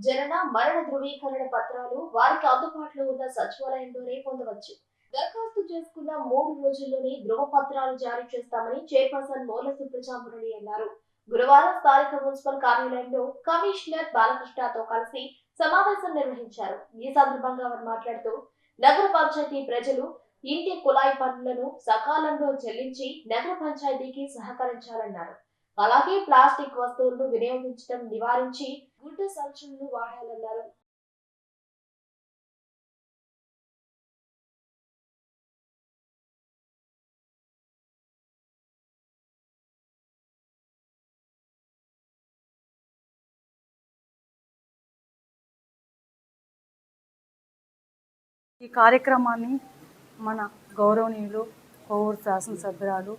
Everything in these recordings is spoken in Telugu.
జనన మరణ ధృవీకరణ పత్రాలు వారికి అందుబాటులో ఉన్న సచివాలయంలోనే పొందవచ్చు దరఖాస్తు చేసుకున్న మూడు రోజుల్లోనే ధృవపత్రాలు జారీ చేస్తామని చైర్పర్సన్ మోల సుప్రజామురళి అన్నారు. గురువారం స్థానిక మున్సిపల్ కార్యాలయంలో కమిషనర్ బాలకృష్ణతో కలిసి సమావేశం నిర్వహించారు. ఈ సందర్భంగా వారు మాట్లాడుతూ నగర పంచాయతీ ప్రజలు ఇంటి కుళాయి పనులను సకాలంలో చెల్లించి నగర పంచాయతీకి సహకరించాలన్నారు. అలాగే ప్లాస్టిక్ వస్తువులను వినియోగించడం నివారించి గుడ్డ సంచులను వాడాలన్నారు. ఈ కార్యక్రమాన్ని మన గౌరవనీయులు కోవూరు శాసనసభ్యురాలు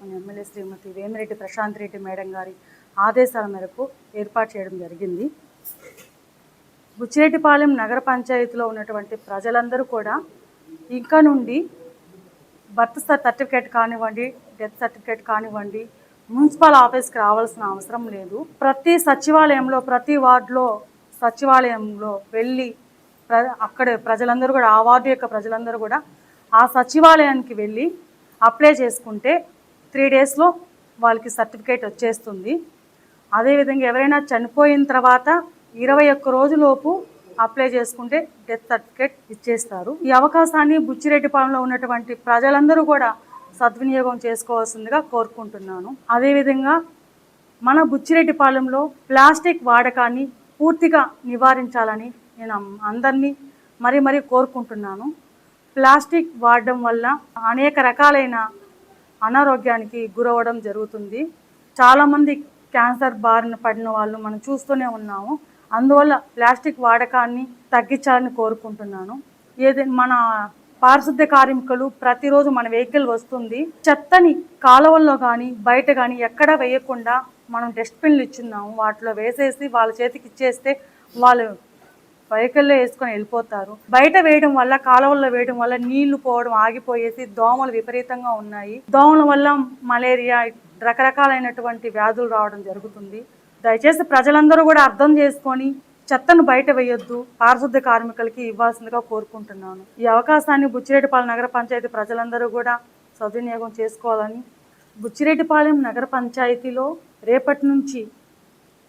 మన ఎమ్మెల్యే శ్రీమతి వేమిరెడ్డి ప్రశాంత్ రెడ్డి మేడం గారి ఆదేశాల మేరకు ఏర్పాటు చేయడం జరిగింది. బుచ్చిరెడ్డిపాలెం నగర పంచాయతీలో ఉన్నటువంటి ప్రజలందరూ కూడా ఇంకా నుండి బర్త్ సర్టిఫికేట్ కానివ్వండి డెత్ సర్టిఫికేట్ కానివ్వండి మున్సిపల్ ఆఫీస్కి రావాల్సిన అవసరం లేదు. ప్రతి సచివాలయంలో ప్రతి వార్డులో సచివాలయంలో వెళ్ళి ప్ర అక్కడ ప్రజలందరూ కూడా ఆ వార్డు యొక్క ప్రజలందరూ కూడా ఆ సచివాలయానికి వెళ్ళి అప్లై చేసుకుంటే త్రీ డేస్లో వాళ్ళకి సర్టిఫికేట్ వచ్చేస్తుంది. అదేవిధంగా ఎవరైనా చనిపోయిన తర్వాత ఇరవై ఒక్క రోజులోపు అప్లై చేసుకుంటే డెత్ సర్టిఫికేట్ ఇచ్చేస్తారు. ఈ అవకాశాన్ని బుచ్చిరెడ్డిపాలెంలో ఉన్నటువంటి ప్రజలందరూ కూడా సద్వినియోగం చేసుకోవాల్సిందిగా కోరుకుంటున్నాను. అదేవిధంగా మన బుచ్చిరెడ్డిపాలెంలో ప్లాస్టిక్ వాడకాన్ని పూర్తిగా నివారించాలని నేను అందరినీ మరీ మరీ కోరుకుంటున్నాను. ప్లాస్టిక్ వాడడం వల్ల అనేక రకాలైన అనారోగ్యానికి గురవ్వడం జరుగుతుంది. చాలామంది క్యాన్సర్ బారిన పడిన వాళ్ళు మనం చూస్తూనే ఉన్నాము. అందువల్ల ప్లాస్టిక్ వాడకాన్ని తగ్గించాలని కోరుకుంటున్నాను. ఏదైనా మన పారిశుద్ధ్య కార్మికులు ప్రతిరోజు మన వెహికల్ వస్తుంది. చెత్తని కాలువల్లో కానీ బయట కానీ ఎక్కడ వేయకుండా మనం డస్ట్బిన్లు ఇచ్చున్నాము. వాటిలో వేసేసి వాళ్ళ చేతికి ఇచ్చేస్తే వాళ్ళు వెహికల్లో వేసుకొని వెళ్ళిపోతారు. బయట వేయడం వల్ల కాలువల్లో వేయడం వల్ల నీళ్ళు పోవడం ఆగిపోయేసి దోమలు విపరీతంగా ఉన్నాయి. దోమల వల్ల మలేరియా రకరకాలైనటువంటి వ్యాధులు రావడం జరుగుతుంది. దయచేసి ప్రజలందరూ కూడా అర్థం చేసుకొని చెత్తను బయట వేయొద్దు. పారిశుద్ధ్య కార్మికులకి ఇవ్వాల్సిందిగా కోరుకుంటున్నాను. ఈ అవకాశాన్ని బుచ్చిరెడ్డిపాలెం నగర పంచాయతీ ప్రజలందరూ కూడా సద్వినియోగం చేసుకోవాలని బుచ్చిరెడ్డిపాలెం నగర పంచాయతీలో రేపటి నుంచి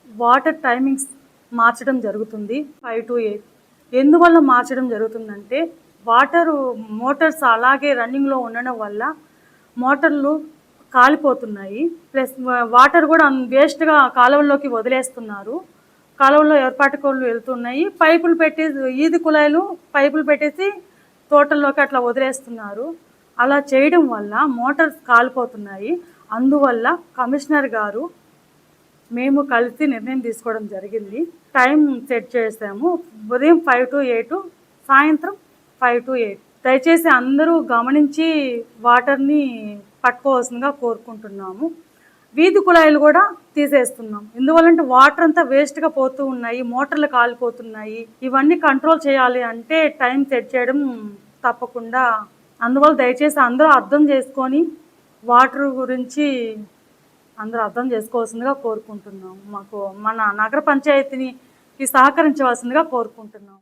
వాటర్ టైమింగ్స్ మార్చడం జరుగుతుంది ఫైవ్ టు ఎయిట్ ఎందువల్ల మార్చడం జరుగుతుందంటే వాటరు మోటార్స్ అలాగే రన్నింగ్లో ఉండడం వల్ల మోటార్లు కాలిపోతున్నాయి. ప్లస్ వాటర్ కూడా వేస్ట్గా కాలువల్లోకి వదిలేస్తున్నారు. కాలువల్లో ఏర్పాటుకోళ్ళు వెళ్తున్నాయి. పైపులు పెట్టేసి ఈది కుళాయిలు పైపులు పెట్టేసి తోటల్లోకి అట్లా వదిలేస్తున్నారు. అలా చేయడం వల్ల మోటార్స్ కాలిపోతున్నాయి. అందువల్ల కమిషనర్ గారు మేము కలిసి నిర్ణయం తీసుకోవడం జరిగింది. టైం సెట్ చేసాము. ఉదయం ఫైవ్ టు ఎయిట్ సాయంత్రం ఫైవ్ టు ఎయిట్. దయచేసి అందరూ గమనించి వాటర్ని పట్టుకోవాల్సిందిగా కోరుకుంటున్నాము. వీధి కుళాయిలు కూడా తీసేస్తున్నాం. ఎందువల్లంటే వాటర్ అంతా వేస్ట్గా పోతూ ఉన్నాయి మోటార్లు కాలిపోతున్నాయి. ఇవన్నీ కంట్రోల్ చేయాలి అంటే టైం సెట్ చేయడం తప్పకుండా. అందువల్ల దయచేసి అందరూ అర్థం చేసుకొని వాటర్ గురించి అందరూ అర్థం చేసుకోవాల్సిందిగా కోరుకుంటున్నాం. మాకు మన నగర పంచాయతీని సహకరించవలసిందిగా కోరుకుంటున్నాం.